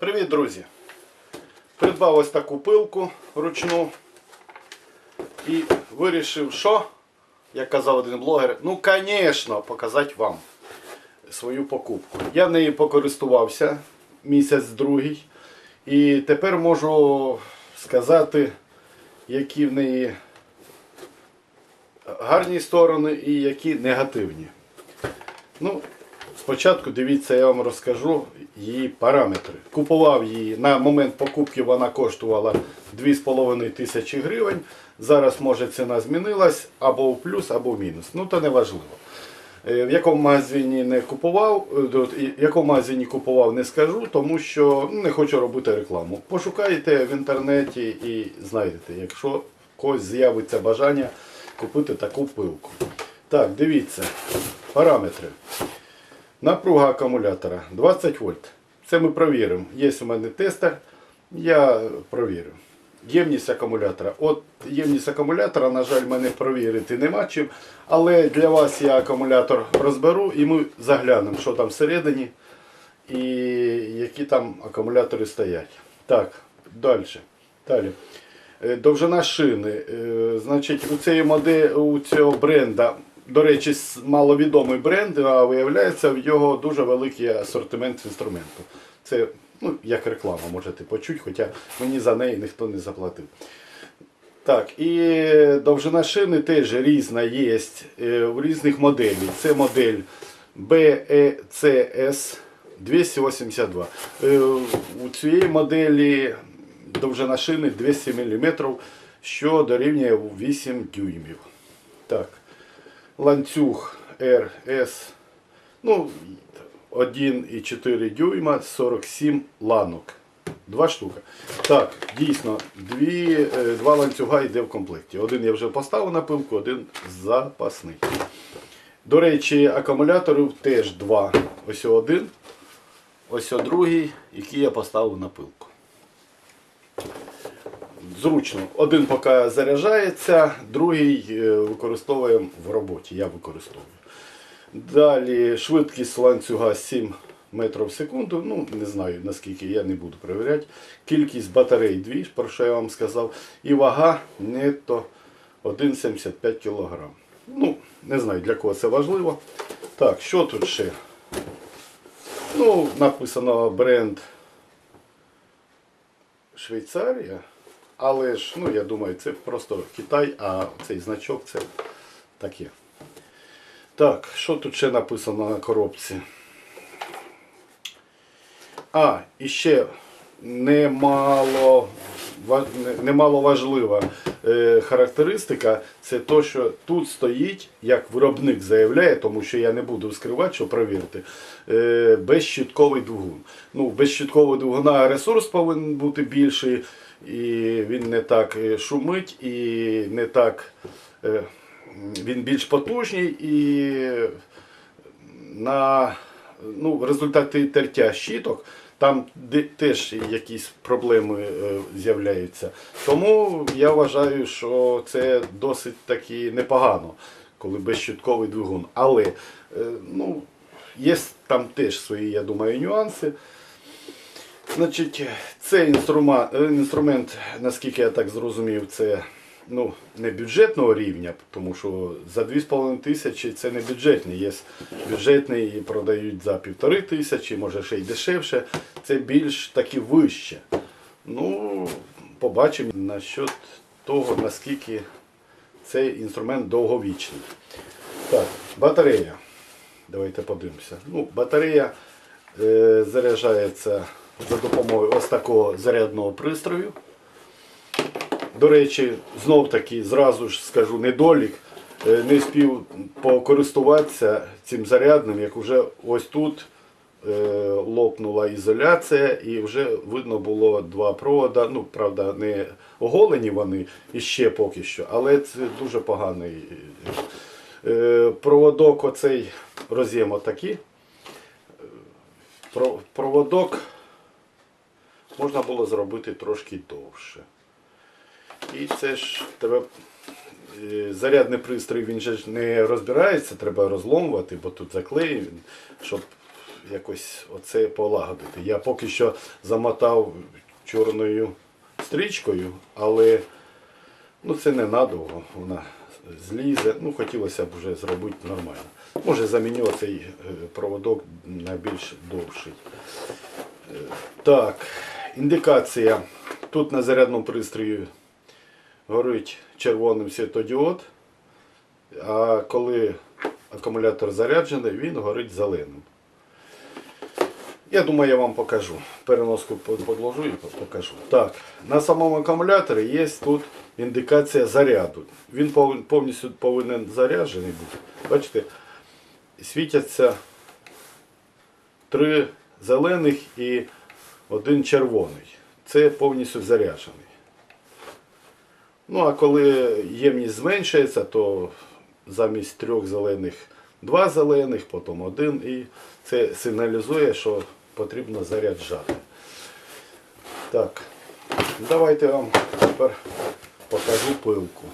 Привіт, друзі! Придбав ось таку пилку ручну і вирішив, що, як казав один блогер, ну, звісно, показати вам свою покупку. Я нею покористувався місяць другий. І тепер можу сказати, які в неї гарні сторони і які негативні. Ну, спочатку дивіться, я вам розкажу її параметри. Купував її на момент покупки, вона коштувала 2,5 тисячі гривень. Зараз може ціна змінилась або в плюс, або в мінус. Ну то не важливо. Е, В якому магазині не купував, е, в якому магазині купував, не скажу, тому що ну, не хочу робити рекламу. Пошукайте в інтернеті і знайдете, якщо в когось з'явиться бажання купити таку пилку. Так, дивіться, параметри. Напруга акумулятора 20 вольт. Це ми провіримо. Є у мене тестер, я провірю. Ємність акумулятора. От ємність акумулятора, на жаль, мене провірити нема чим. Але для вас я акумулятор розберу і ми заглянемо, що там всередині і які там акумулятори стоять. Так, далі. Далі. Е, Довжина шини. Е, Значить, у цієї моделі, у цього бренда, до речі, маловідомий бренд, а виявляється, в його дуже великий асортимент інструменту. Це ну, як реклама, можете почути, хоча мені за неї ніхто не заплатив. Так, і довжина шини теж різна є е, в різних моделей. Це модель BECS 282. Е, У цієї моделі довжина шини 200 мм, що дорівнює 8 дюймів. Так, ланцюг RS, ну, 1,4 дюйма, 47 ланок. Два штуки. Так, дійсно, дві, е, два ланцюга йде в комплекті. Один я вже поставив на пилку, один запасний. До речі, акумуляторів теж два. Ось один, ось другий, який я поставив на пилку. Зручно. Один поки заряджається, другий е, використовуємо в роботі. Я використовую. Далі швидкість ланцюга 7 метрів в секунду. Ну, не знаю наскільки, я не буду перевіряти. Кількість батарей 2, про що я вам сказав. І вага нетто 1,75 кг. Ну, не знаю для кого це важливо. Так, що тут ще? Ну, написано бренд Швейцарія. Але ж, ну, я думаю, це просто Китай, а цей значок це таке. Так, що тут ще написано на коробці? А, і ще немало, ва- немало важлива е, характеристика це те, що тут стоїть, як виробник заявляє, тому що я не буду скривати, що провірити, е, безщітковий двигун. Ну, безщіткового двигуна ресурс повинен бути більший, і він не так е, шумить, і не так. він більш потужний і на ну, в результаті тертя щіток там теж якісь проблеми е, з'являються. Тому я вважаю, що це досить таки непогано, коли безщітковий двигун. Але е, ну, є там теж свої, я думаю, нюанси. Значить, цей інструмент, інструмент, наскільки я так зрозумів, це ну, не бюджетного рівня, тому що за 2,5 тисячі це не бюджетний. Є бюджетний продають за півтори тисячі, може ще й дешевше. Це більш таки вище. Ну, побачимо насчет того, наскільки цей інструмент довговічний. Так, батарея. Давайте подивимося. Ну, батарея е, заряджається за допомогою ось такого зарядного пристрою. До речі, знов таки зразу ж скажу недолік. Е, Не спів покористуватися цим зарядним, як вже ось тут е, лопнула ізоляція і вже видно було два провода. Ну, правда, не оголені вони іще поки що, але це дуже поганий. Е, Проводок оцей роз'єм отакий. Про- Проводок можна було зробити трошки довше. І це ж тебе зарядний пристрій, він же не розбирається, треба розломувати, бо тут заклеєн, щоб якось оце полагодити. Я поки що замотав чорною стрічкою, але ну, це не надовго. Вона злізе. Ну, хотілося б вже зробити нормально. Може заміню цей е, проводок на більш довший. Е, Так, індикація. Тут на зарядному пристрої горить червоним світодіод, а коли акумулятор заряджений, він горить зеленим. Я думаю, я вам покажу. Переноску под- подложу і покажу. Так, на самому акумуляторі є тут індикація заряду. Він повністю повинен заряджений бути. Бачите, світяться три зелених і один червоний. Це повністю заряджений. Ну, а коли ємність зменшується, то замість трьох зелених два зелених, потім один, і це сигналізує, що потрібно заряджати. Так, давайте вам тепер покажу пилку.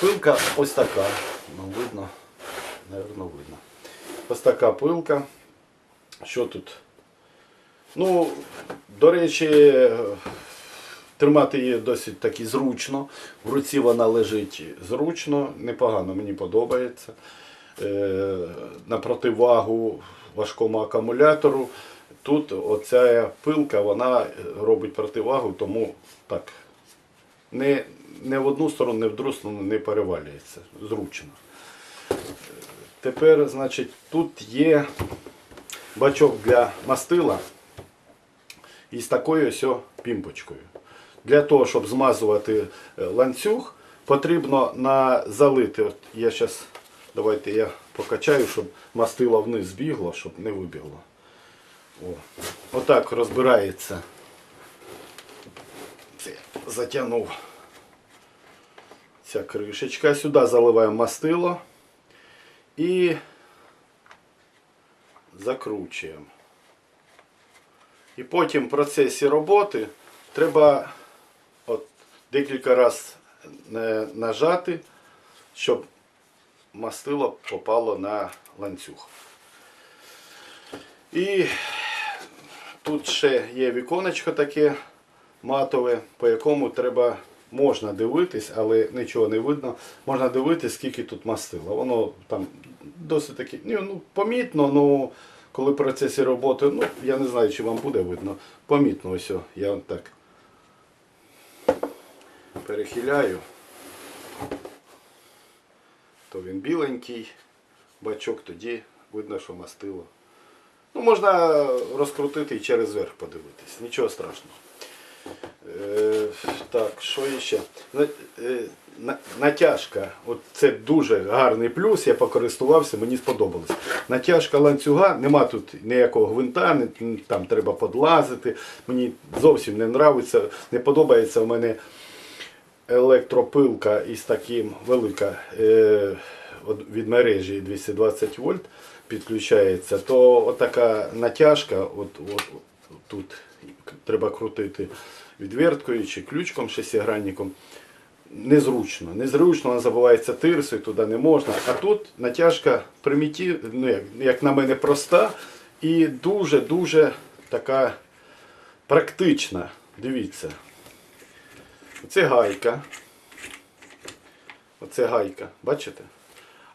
Пилка ось така. Ну, видно, напевно, видно. Ось така пилка. Що тут? Ну, до речі, тримати її досить таки зручно. В руці вона лежить зручно, непогано, мені подобається. Е, на противагу важкому акумулятору. Тут оця пилка вона робить противагу, тому так. Не, не в одну сторону, не в другу сторону не перевалюється. Зручно. Тепер, значить, тут є бачок для мастила із такою ось пімпочкою. Для того, щоб змазувати е, ланцюг, потрібно на залити. От я зараз, давайте я покачаю, щоб мастило вниз збігло, щоб не вибігло. О. Отак розбирається. Це затягнув ця кришечка. Сюди заливаємо мастило і закручуємо. І потім в процесі роботи треба декілька разів нажати, щоб мастило попало на ланцюг. І тут ще є віконечко таке матове, по якому треба можна дивитись, але нічого не видно. Можна дивитись, скільки тут мастила. Воно там досить таки, ну, помітно, ну коли в процесі роботи, ну я не знаю, чи вам буде видно. Помітно ось. Я так перехиляю. То він біленький, бачок тоді видно, що мастило. Ну, можна розкрутити і через верх подивитись. Нічого страшного. Е, так, що ще? На- е, на- Натяжка. От це дуже гарний плюс, я покористувався, мені сподобалось. Натяжка ланцюга, нема тут ніякого гвинта, не- там треба подлазити. Мені зовсім не нравиться, не подобається в мене електропилка із таким велика е, від мережі 220 вольт підключається, то отака натяжка, от, от, тут треба крутити відверткою чи ключком шестигранником. Незручно. Незручно, вона забувається тирсою, туди не можна. А тут натяжка примітив, ну, як, як на мене, проста і дуже-дуже така практична. Дивіться. Оце гайка. Оце гайка, бачите?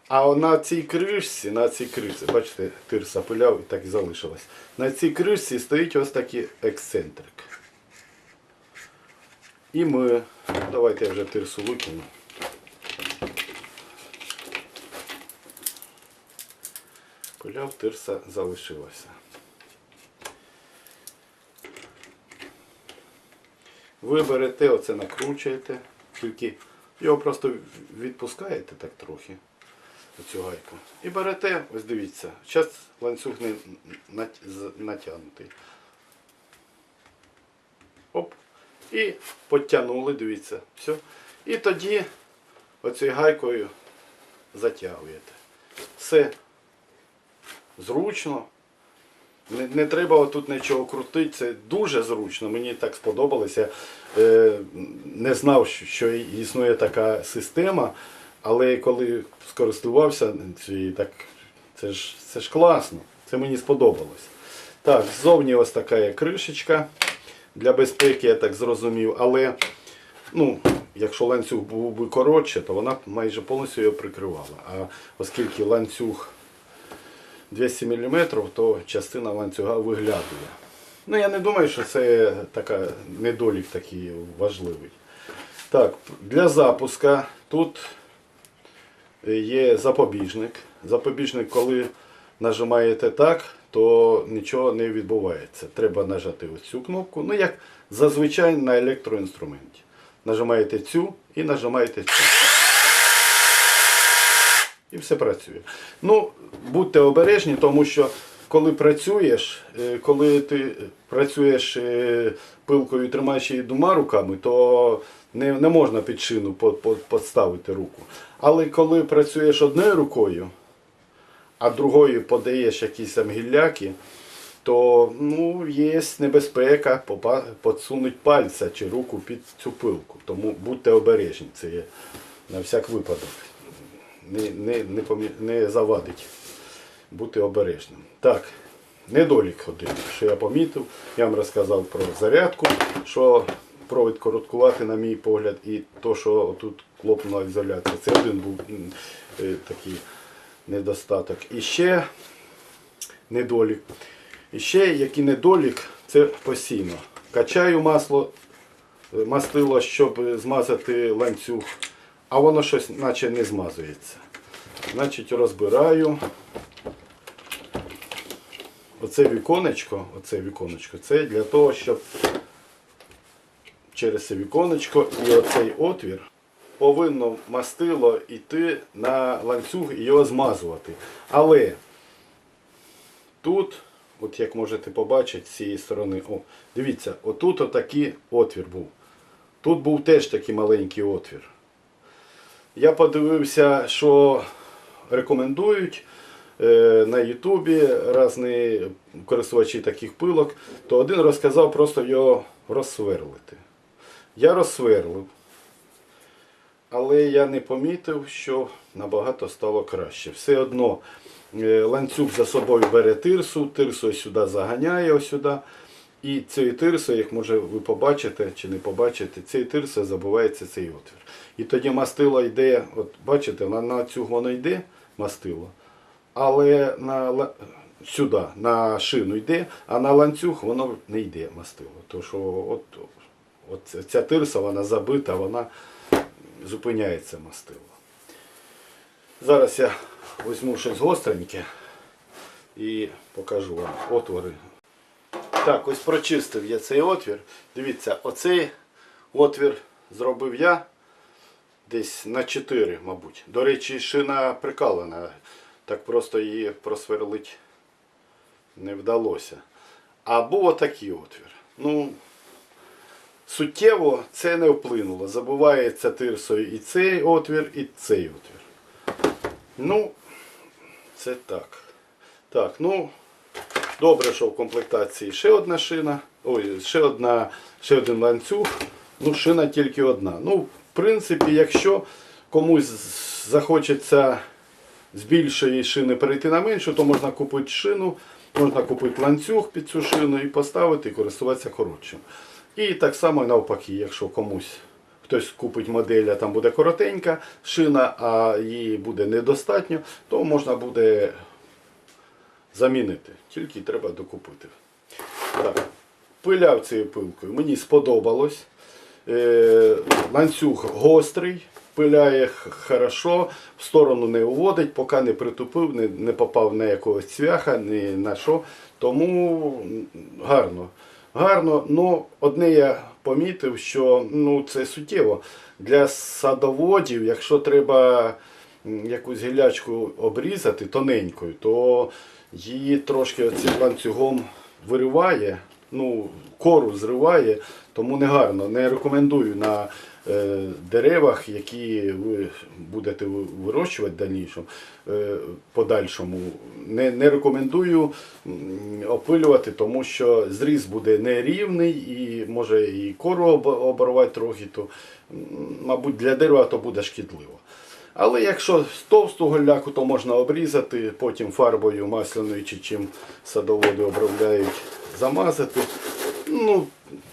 А на цій кришці, на цій кришці, бачите, тирса пиляв і так і залишилась. На цій кришці стоїть ось такий ексцентрик. І ми, давайте я вже тирсу викину. Пиляв, тирса залишилася. Ви берете, оце накручуєте, тільки його просто відпускаєте так трохи, оцю гайку. І берете, ось дивіться, зараз ланцюг не натягнутий. Оп. І підтягнули, дивіться. Все. І тоді оцією гайкою затягуєте. Все зручно. Не, не треба тут нічого крутити, це дуже зручно. Мені так сподобалося. Е, не знав, що- існує така система, але коли скористувався так це ж, це ж класно. Це мені сподобалось. Так, ззовні ось така є кришечка. Для безпеки, я так зрозумів, але ну, якщо ланцюг був би коротше, то вона майже повністю його прикривала. А оскільки ланцюг 200 мм, то частина ланцюга виглядує. Ну, я не думаю, що це така, недолік такий важливий. Так, для запуска тут є запобіжник. Запобіжник, коли нажимаєте так, то нічого не відбувається. Треба нажати оцю кнопку, ну як зазвичай на електроінструменті. Нажимаєте цю і нажимаєте цю. І все працює. Ну, будьте обережні, тому що коли працюєш, е, коли ти працюєш е, пилкою тримаєш її двома руками, то не, не можна під шину по- по- руку. Але коли працюєш одною рукою, а другою подаєш якісь гілляки, то ну, є небезпека підсунуть пальця чи руку під цю пилку. Тому будьте обережні, це є на всяк випадок. Не, не, не, помі- не завадить бути обережним. Так, недолік один, що я помітив. Я вам розказав про зарядку, що провід короткувати, на мій погляд, і то, що тут клопнула ізоляція. Це один був е, такий недостаток. І ще недолік. І ще який недолік, це постійно. Качаю масло, е, мастило, щоб змазати ланцюг, а воно щось наче не змазується. Значить, розбираю. Оце віконечко, оце віконечко, це для того, щоб через це віконечко і оцей отвір повинно мастило йти на ланцюг і його змазувати. Але тут, от як можете побачити з цієї сторони, о, дивіться, отут отакий отвір був. Тут був теж такий маленький отвір. Я подивився, що рекомендують е, на Ютубі різні користувачі таких пилок, то один розказав просто його розсверлити. Я розсверлив, але я не помітив, що набагато стало краще. Все одно е, ланцюг за собою бере тирсу, тирсу сюди заганяє сюди. І цією тирсою, як може ви побачите чи не побачите, цією тирсою забувається цей отвір. І тоді мастило йде, от бачите, на, на цю воно йде мастило, але на, сюди, на шину йде, а на ланцюг воно не йде мастило. То що от, от ця тирса, вона забита, вона зупиняється мастило. Зараз я візьму щось гостреньке і покажу вам отвори. Так, ось прочистив я цей отвір. Дивіться, оцей отвір зробив я десь на 4, мабуть. До речі, шина прикалена. Так просто її просверлити не вдалося. А був отакий отвір. Ну, суттєво це не вплинуло. Забувається тирсою і цей отвір, і цей отвір. Ну, це так. Так, ну. Добре, що в комплектації ще одна шина. Ой, ще одна, ще один ланцюг. Ну, шина тільки одна. Ну, принципі, якщо комусь захочеться з більшої шини перейти на меншу, то можна купити шину, можна купити ланцюг під цю шину і поставити і користуватися коротшим. І так само навпаки, якщо комусь хтось купить модель, а там буде коротенька шина, а її буде недостатньо, то можна буде замінити. Тільки треба докупити. Так. Пиляв цією пилкою. Мені сподобалось. Е, ланцюг гострий, пиляє хорошо, в сторону не уводить, поки не притупив, не, не попав на якогось цвяха, ні на що. Тому гарно. Гарно, ну одне я помітив, що ну, це суттєво. Для садоводів, якщо треба якусь гілячку обрізати тоненькою, то її трошки цим ланцюгом вириває, ну, кору зриває, тому не гарно. Не рекомендую на е, деревах, які ви будете вирощувати в дальнішому, е, подальшому. Не, не рекомендую опилювати, тому що зріз буде нерівний і може і кору об- оборвати трохи, то, мабуть, для дерева то буде шкідливо. Але якщо з товстого ляку, то можна обрізати, потім фарбою масляною чи чим садоводи обробляють, замазати. Ну,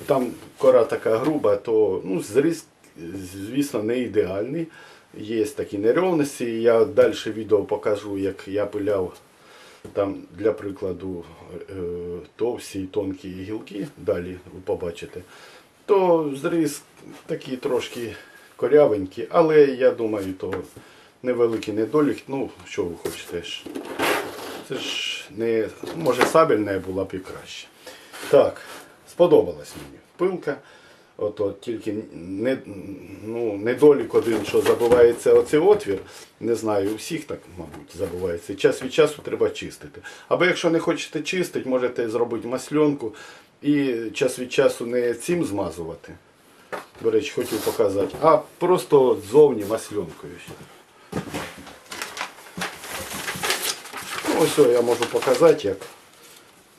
там кора така груба, то ну, зріз, звісно, не ідеальний. Є такі неровності. Я далі відео покажу, як я пиляв там, для прикладу, е, товсті і тонкі гілки, далі ви побачите, то зріз такий трошки корявенький, але я думаю, то невеликий недолік. Ну, що ви хочете. Це ж не, може сабельна була б і краще. Так, сподобалась мені пилка. Ото тільки не, ну, недолік один, що забувається оцей отвір. Не знаю, у всіх так, мабуть, забувається. Час від часу треба чистити. Або якщо не хочете чистити, можете зробити масльонку і час від часу не цим змазувати. До речі, хотів показати, а просто ззовні масльонкою. Ну, ось я можу показати, як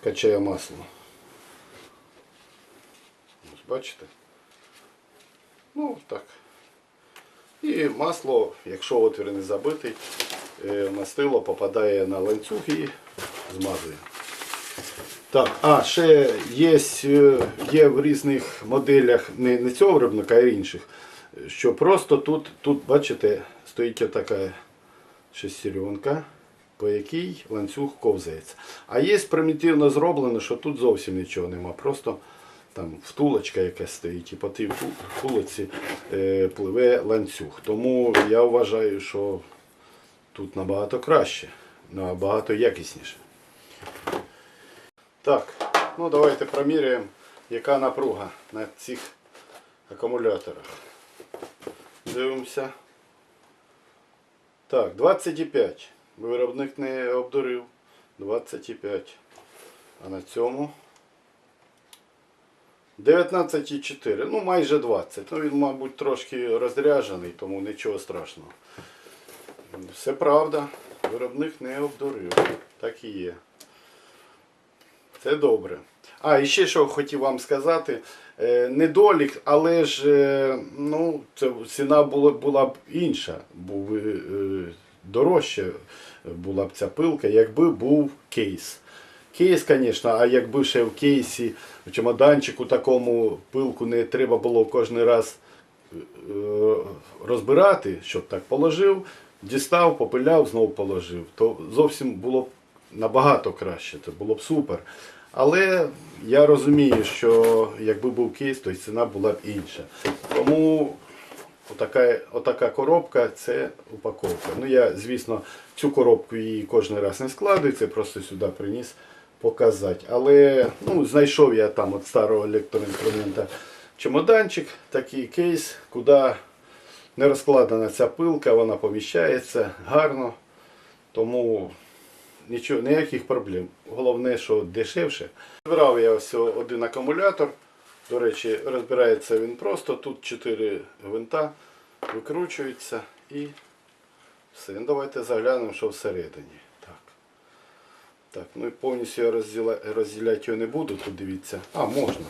качає масло. Бачите? Ну, так. І масло, якщо отвір не забитий, е, мастило попадає на ланцюг і змазує. Так, а ще є, е, є в різних моделях не, не цього виробника, а інших. Що просто тут, тут бачите, стоїть така шестеренка, по якій ланцюг ковзається. А є примітивно зроблено, що тут зовсім нічого нема. Просто там втулочка якась стоїть, і по тій вту- втулочці е, пливе ланцюг. Тому я вважаю, що тут набагато краще, набагато якісніше. Так, ну давайте проміряємо, яка напруга на цих акумуляторах. Дивимося. Так, 25. Виробник не обдурив. 25. А на цьому 19,4. Ну майже 20. Ну він, мабуть, трошки розряджений, тому нічого страшного. Все правда. Виробник не обдурив. Так і є. Це добре. А, і ще що хотів вам сказати. Е, недолік, але ж е, ну, це ціна була, була б інша, був е, дорожча була б ця пилка, якби був кейс. Кейс, звісно, а якби ще в кейсі, в чемоданчику такому пилку не треба було кожен раз е, розбирати, щоб так положив, дістав, попиляв, знову положив, то зовсім було б набагато краще, це було б супер. Але я розумію, що якби був кейс, то ціна була б інша. Тому отака, отака коробка це упаковка. Ну я, звісно, цю коробку її кожен раз не складую, це просто сюди приніс показати. Але ну, знайшов я там от старого електроінструмента чемоданчик, такий кейс, куди не розкладена ця пилка, вона поміщається гарно. Тому нічого, ніяких проблем. Головне, що дешевше. Збирав я ось один акумулятор. До речі, розбирається він просто. Тут 4 гвинта викручуються і все. Ну, давайте заглянемо, що всередині. Так. Ну і повністю я розділяти його не буду, тут дивіться. А, можна.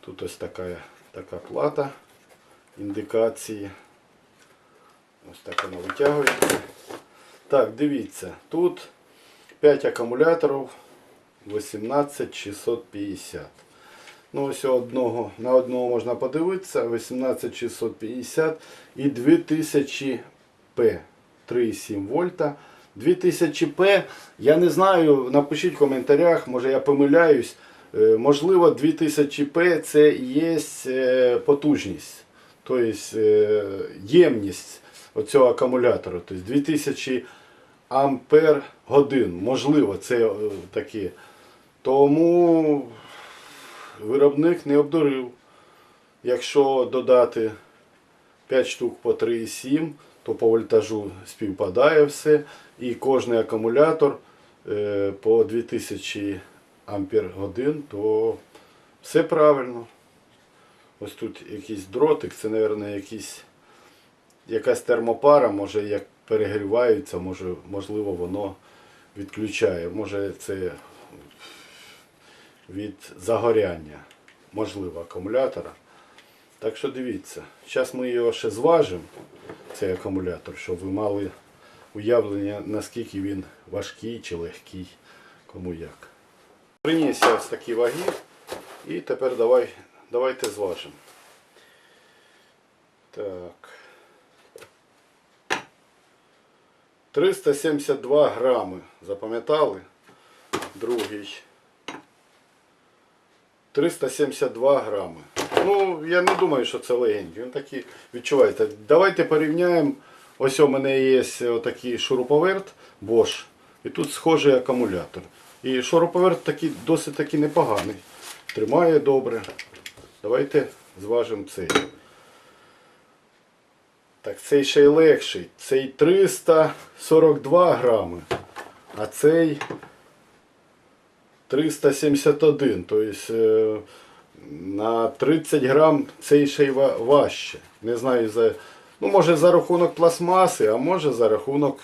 Тут ось така, така плата індикації. Ось так вона витягується. Так, дивіться, тут 5 акумуляторів 18650. Ну, ось одного, на одного можна подивитися, 18650 і 2000 П 3,7 вольта. 2000 П, я не знаю, напишіть в коментарях, може я помиляюсь. Е, Можливо, 2000 П це є е, потужність, тобто е, ємність оцього акумулятора. Тобто 2000 ампер годин. Можливо, це таке. Тому виробник не обдурив. Якщо додати 5 штук по 3,7, то по вольтажу співпадає все. І кожний акумулятор е, по 2000 ампер годин, то все правильно. Ось тут якийсь дротик, це, мабуть, якийсь, якась термопара, може як перегрівається, може, можливо, воно відключає. Може це від загоряння, можливо, акумулятора. Так що дивіться, зараз ми його ще зважимо, цей акумулятор, щоб ви мали уявлення, наскільки він важкий чи легкий, кому як. Приніс я ось такі ваги і тепер давай, давайте зважимо. Так. 372 грами. Запам'ятали? Другий. 372 грами. Ну, я не думаю, що це легенький. Він такий, відчуваєте. Давайте порівняємо. Ось у мене є отакий шуруповерт Bosch. І тут схожий акумулятор. І шуруповерт такий, досить таки непоганий. Тримає добре. Давайте зважимо цей. Так цей ще й легший. Цей 342 грами, а цей 371. Тобто е, на 30 грам цей ще й важче. Не знаю, за, ну, може за рахунок пластмаси, а може за рахунок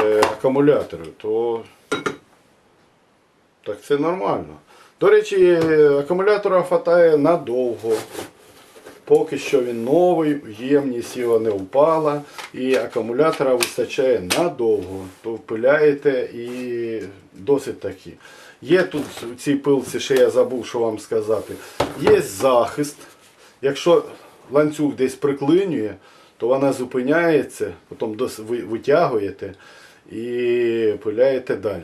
е, акумулятору. То так це нормально. До речі, е, акумулятора хватає надовго. Поки що він новий, ємність його не впала, і акумулятора вистачає надовго. То впиляєте і досить такі. Є тут в цій пилці, ще я забув, що вам сказати. Є захист. Якщо ланцюг десь приклинює, то вона зупиняється, потім ви витягуєте і пиляєте далі.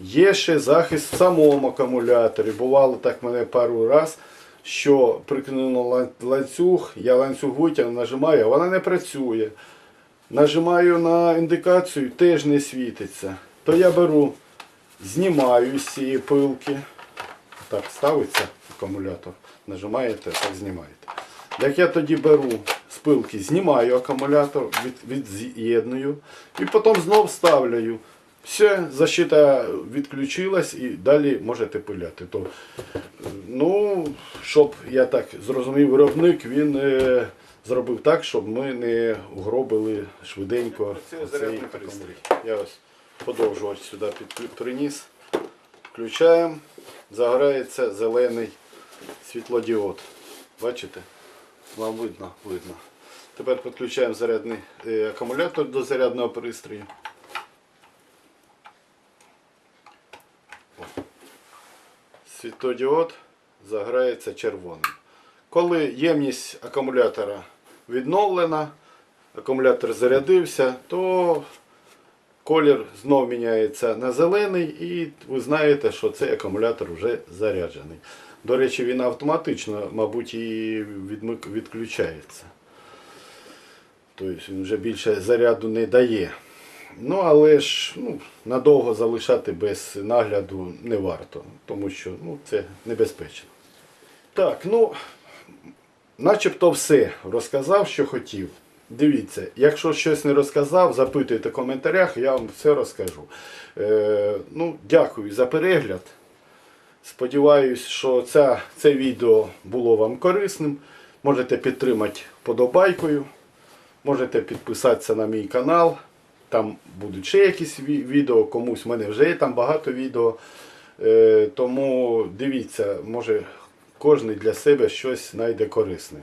Є ще захист в самому акумуляторі. Бувало так мене пару раз, що прикинув лан- ланцюг, я ланцюг витягну, нажимаю, а вона не працює. Нажимаю на індикацію, теж не світиться. То я беру, знімаю з цієї пилки. Так, ставиться акумулятор. Нажимаєте, так знімаєте. Як я тоді беру з пилки, знімаю акумулятор, від, від'єдную і потім знов ставляю. Все, защита відключилась і далі можете пиляти. То, ну, щоб я так зрозумів, виробник він е, зробив так, щоб ми не угробили швиденько цей пристрій. Я ось подовжувач сюди приніс. Включаємо, загорається зелений світлодіод. Бачите? Вам видно? Видно. Тепер підключаємо зарядний е, акумулятор до зарядного пристрою. Світлодіод заграється червоним. Коли ємність акумулятора відновлена, акумулятор зарядився, то колір знов міняється на зелений і ви знаєте, що цей акумулятор вже заряджений. До речі, він автоматично, мабуть, і відключається. Тобто він вже більше заряду не дає. Ну, але ж ну, надовго залишати без нагляду не варто, тому що ну, це небезпечно. Так, ну, начебто все розказав, що хотів. Дивіться, якщо щось не розказав, запитуйте в коментарях, я вам все розкажу. Е, ну, дякую за перегляд. Сподіваюсь, що ця, це відео було вам корисним. Можете підтримати подобайкою, можете підписатися на мій канал. Там будуть ще якісь відео, комусь в мене вже є там багато відео. Е, тому дивіться, може кожен для себе щось знайде корисне.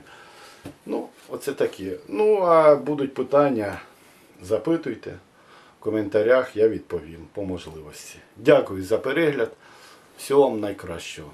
Ну, оце таке. Ну, а будуть питання, запитуйте в коментарях, я відповім по можливості. Дякую за перегляд. Всього вам найкращого.